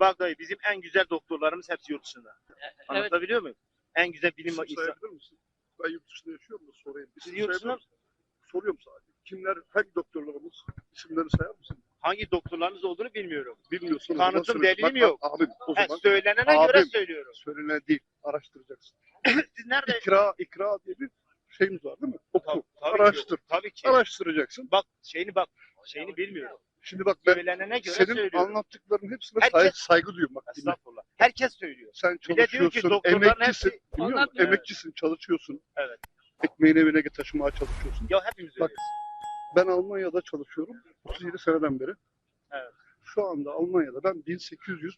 Bak dayı bizim en güzel doktorlarımız hepsi yurt dışında. Evet. Anlatabiliyor muyum? En güzel bilim İsim insan. sayabilir misin? Ben yurt dışında yaşıyorum da sorayım. Siz yurt dışında-? Soruyorum sadece. Kimler, hangi doktorlarımız? İsimleri sayar mısın? Hangi doktorlarınız olduğunu bilmiyorum. Bilmiyorsun. Kanıtım, delilim Bak, yok. Abim o He, zaman söylenene göre Abim. söylüyorum. söylenen değil. Araştıracaksın. Siz nerede? İkra, ikra diye bir şeyimiz var değil mi? Oku. Tabii, tabii Araştır. Ki, tabii ki. Araştıracaksın. Bak şeyini bak. Şeyini bilmiyorum. Şimdi bak ben Söylenene göre senin söylüyorum. anlattıkların hepsine Herkes- say- saygı duyuyorum. Bak, dinle. Estağfurullah. Herkes söylüyor. Sen Bir de diyor ki çalışıyorsun, doktorların emekçisin. hepsi Biliyor musun? anlatmıyor. Emekçisin, çalışıyorsun. Evet. Ekmeğini evine taşımaya çalışıyorsun. Ya hepimiz Bak, öyleyiz. Ben Almanya'da çalışıyorum. 37 seneden beri. Evet. Şu anda Almanya'da ben 1800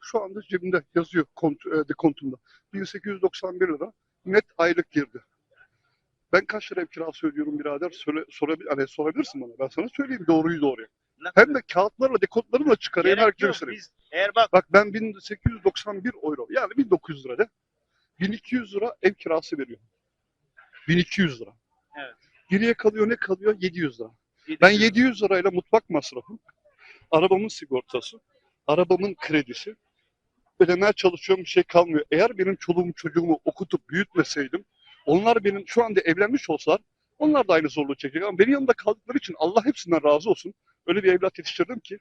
şu anda cebimde yazıyor kont, e, dekontumda. 1891 lira net aylık girdi. Ben kaç lira ev kirası ödüyorum birader? Söyle, sorabil, hani sorabilirsin bana. Ben sana söyleyeyim doğruyu doğruya. Hem de kağıtlarla, dekontlarımla çıkarayım Gerek herkese yok. göstereyim. Biz eğer bak Bak ben 1891 euro yani 1900 lira de. 1200 lira ev kirası veriyorum. 1200 lira. Evet. Geriye kalıyor ne kalıyor? 700 lira. Ben 700 lirayla mutfak masrafı, arabamın sigortası, arabamın kredisi, ödemeye çalışıyorum bir şey kalmıyor. Eğer benim çoluğumu çocuğumu okutup büyütmeseydim, onlar benim şu anda evlenmiş olsalar, onlar da aynı zorluğu çekecek. Ama benim yanımda kaldıkları için Allah hepsinden razı olsun. Öyle bir evlat yetiştirdim ki,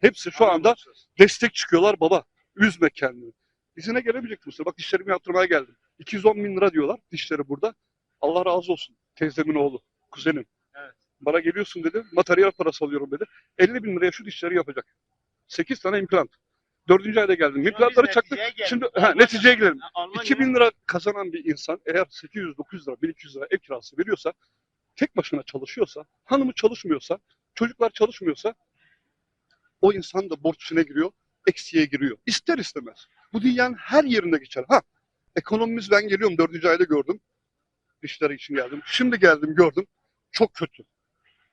hepsi şu anda destek çıkıyorlar baba. Üzme kendini. İzine gelemeyecek bu. Bak dişlerimi yaptırmaya geldim. 210 bin lira diyorlar dişleri burada. Allah razı olsun. Teyzemin oğlu, kuzenim. Evet. Bana geliyorsun dedi. Materyal parası alıyorum dedi. 50 bin liraya şu dişleri yapacak. 8 tane implant. Dördüncü ayda geldim. İmplantları çaktık. Şimdi ha, neticeye. Almanya- 2000 lira kazanan bir insan eğer 800-900 lira, 1200 lira ev kirası veriyorsa, tek başına çalışıyorsa, hanımı çalışmıyorsa, çocuklar çalışmıyorsa o insan da borç içine giriyor, eksiye giriyor. İster istemez. Bu dünyanın her yerinde geçer. Ha, ekonomimiz ben geliyorum dördüncü ayda gördüm. Dişleri için geldim. Şimdi geldim gördüm. Çok kötü.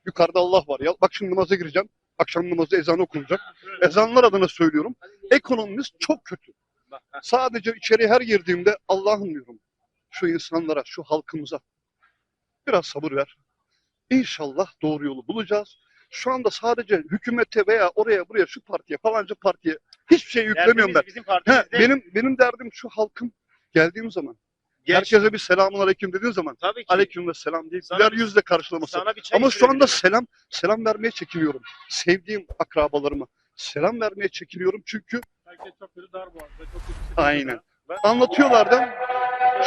Yukarıda Allah var ya. Bak şimdi namaza gireceğim. Akşam namazı ezan okunacak. Ezanlar adına söylüyorum. Ekonomimiz çok kötü. Sadece içeri her girdiğimde Allah'ım diyorum. Şu insanlara, şu halkımıza biraz sabır ver. İnşallah doğru yolu bulacağız. Şu anda sadece hükümete veya oraya buraya şu partiye falanca partiye hiçbir şey yüklemiyorum derdimiz ben. Bizim He, benim benim derdim şu halkım geldiğim zaman herkese bir selamun aleyküm dediğin zaman Tabii ki. aleyküm ve selam deyip Sana güler yüzle karşılaması. Sana bir çay Ama şu anda içirebilirim. selam selam vermeye çekiniyorum. Sevdiğim akrabalarıma selam vermeye çekiniyorum çünkü Herkes çok kötü dar boğazda, çok kötü Aynen. Ben- anlatıyorlar da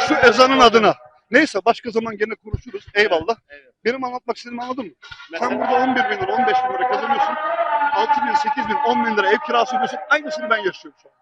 şu ezanın adına. Neyse başka zaman gene konuşuruz. Eyvallah. Evet. Benim anlatmak istediğimi anladın mı? Mesela- Sen burada 11 bin lira, 15 bin lira kazanıyorsun. 6 bin, 8 bin, 10 bin lira ev kirası ödüyorsun. Aynısını ben yaşıyorum şu an.